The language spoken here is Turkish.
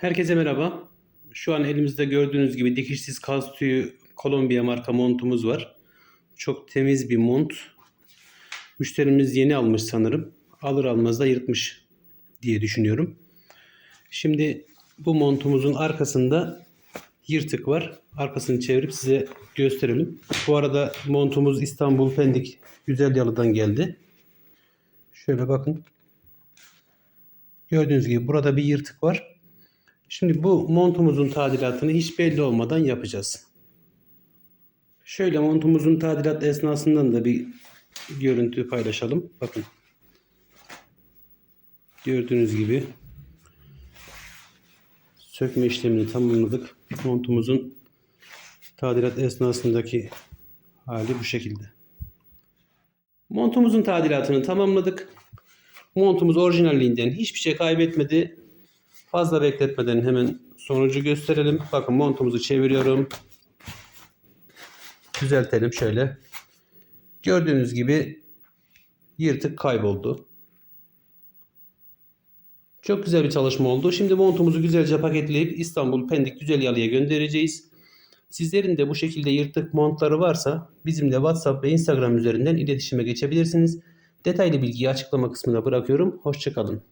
Herkese merhaba. Şu an elimizde gördüğünüz gibi dikişsiz kaz tüyü Kolombiya marka montumuz var. Çok temiz bir mont. Müşterimiz yeni almış sanırım. Alır almaz da yırtmış diye düşünüyorum. Şimdi bu montumuzun arkasında yırtık var. Arkasını çevirip size gösterelim. Bu arada montumuz İstanbul Pendik Güzel Yalı'dan geldi. Şöyle bakın. Gördüğünüz gibi burada bir yırtık var. Şimdi bu montumuzun tadilatını hiç belli olmadan yapacağız. Şöyle montumuzun tadilat esnasından da bir görüntü paylaşalım. Bakın. Gördüğünüz gibi sökme işlemini tamamladık. Montumuzun tadilat esnasındaki hali bu şekilde. Montumuzun tadilatını tamamladık. Montumuz orijinalliğinden hiçbir şey kaybetmedi. Fazla bekletmeden hemen sonucu gösterelim. Bakın montumuzu çeviriyorum. Düzeltelim şöyle. Gördüğünüz gibi yırtık kayboldu. Çok güzel bir çalışma oldu. Şimdi montumuzu güzelce paketleyip İstanbul Pendik Güzel Yalı'ya göndereceğiz. Sizlerin de bu şekilde yırtık montları varsa bizimle WhatsApp ve Instagram üzerinden iletişime geçebilirsiniz. Detaylı bilgiyi açıklama kısmına bırakıyorum. Hoşçakalın.